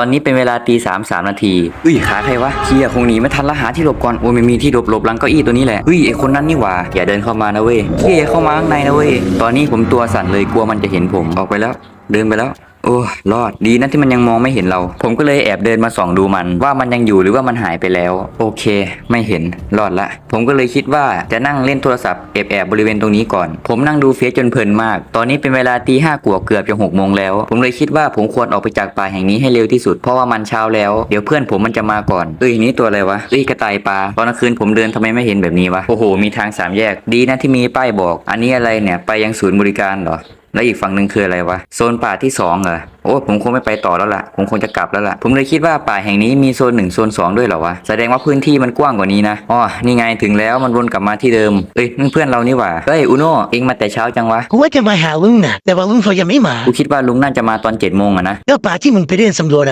ตอนนี้เป็นเวลาตีสามสามนาทีอุ้ยขาใครวะเฮียคงหนีไม่ทันละหาที่หลบก่อนโอ้ยไม่มีที่หลบหลบหลังเก้าอี้ตัวนี้แหละอุ้ยไอคนนั้นนี่หว่าอย่าเดินเข้ามานะเว้ยเฮียเข้ามาข้างในนะเว้ยตอนนี้ผมตัวสั่นเลยกลัวมันจะเห็นผมออกไปแล้ว เดินไปแล้ว โอ้รอดดีนะที่มันยังมองไม่เห็นเรา ผมก็เลยแอบเดินมาส่องดูมัน ว่ามันยังอยู่หรือว่ามันหายไปแล้ว โอเค ไม่เห็นรอดละ ผมก็เลยคิดว่าจะนั่งเล่นโทรศัพท์แอบแอบบริเวณตรงนี้ก่อน ผมนั่งดูเฟซจนเพลินมาก ตอนนี้เป็นเวลาตีห้ากว่าเกือบจะหกโมงแล้ว ผมเลยคิดว่าผมควรออกไปจากป่าแห่งนี้ให้เร็วที่สุดเพราะว่ามันเช้าแล้วเดี๋ยวเพื่อนผมมันจะมาก่อนเอ้ยนี่ตัวอะไรวะเอ้ยกระต่ายปลาตอนกลางคืนผมเดินทำไมไม่เห็นแบบนี้วะโอ้โหมีทางสามแยกดีนะที่มีป้ายบอก อันนี้อะไรเนี่ยไปยังศูนย์บริการเหรอ แล้วอีกฝั่งหนึ่งคืออะไรวะ โซนป่าที่สองเหรอ โอ้ ผมคงไม่ไปต่อแล้วล่ะ ผมคงจะกลับแล้วล่ะ ผมเลยคิดว่าป่าแห่งนี้มีโซนหนึ่งโซนสองด้วยเหรอวะ แสดงว่าพื้นที่มันกว้างกว่านี้นะ อ๋อ นี่ไงถึงแล้วมันวนกลับมาที่เดิม เอ้ยนั่นเพื่อนเรานี่หว่า เฮ้ยอุโน่เองมาแต่เช้าจังวะ กูว่าจะมาหาลุงนะแต่ว่าลุงเขายังไม่มา กูคิดว่าลุงน่าจะมาตอนเจ็ดโมงอะนะ แล้วป่าที่มึงไปเดินสำรวจอะ